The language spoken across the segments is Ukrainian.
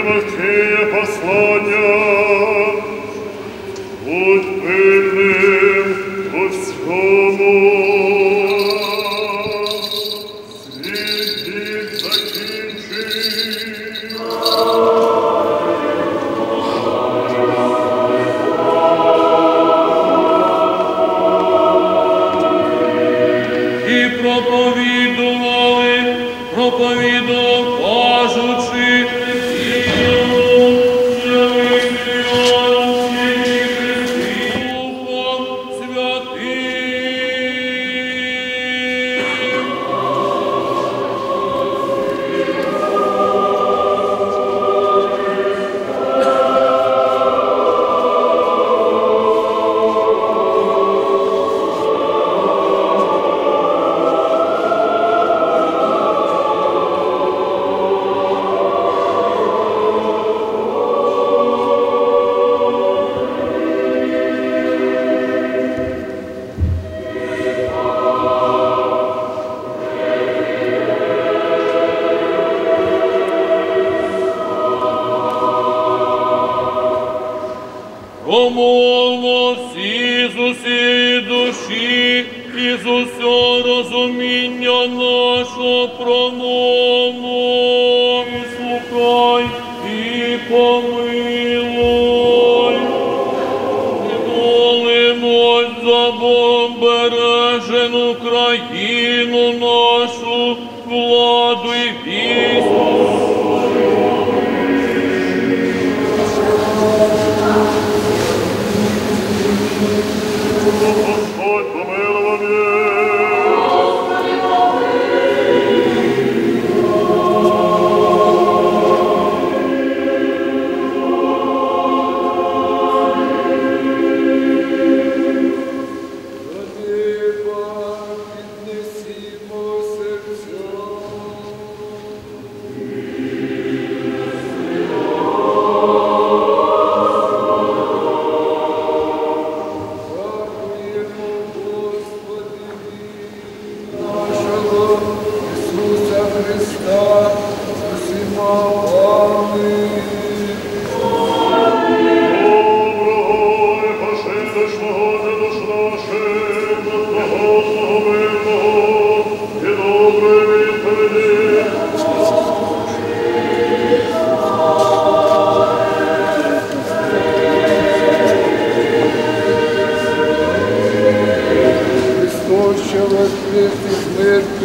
Тимофія послання, будь пильним у всьому. І проповідували, проповідували. Душі і з усього розуміння нашого промову, І слухай і помилуй. І молимось за бомбережену країну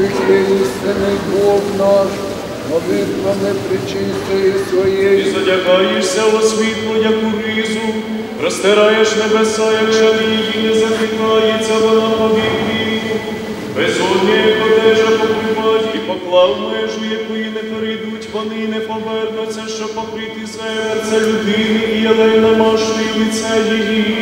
мертвих істинний Бог наш, молитвами причистої Ти своєї. задягаєшся у світло, як у ризу, розтираєш небеса, як її не захитається вона повіки. Безодня, одежа покривать, і поклав межу, якої не перейдуть вони, не повернуться, щоб покрити серце людини, і ялей намашти лице її.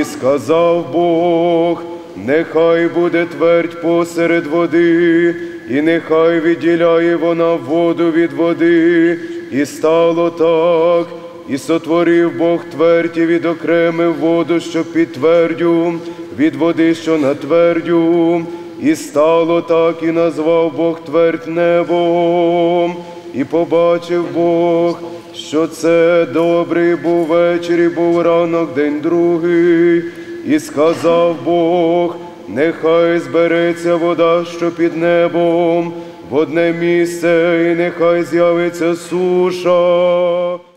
І сказав Бог, нехай буде твердь посеред води, і нехай відділяє вона воду від води, і стало так, і сотворив Бог твердь і відокремив воду, що під твердю, від води, що на твердю, і стало так, і назвав Бог твердь небом, і побачив Бог, що це добрий був вечір, і був ранок, день другий, і сказав Бог, нехай збереться вода, що під небом, в одне місце, і нехай з'явиться суша.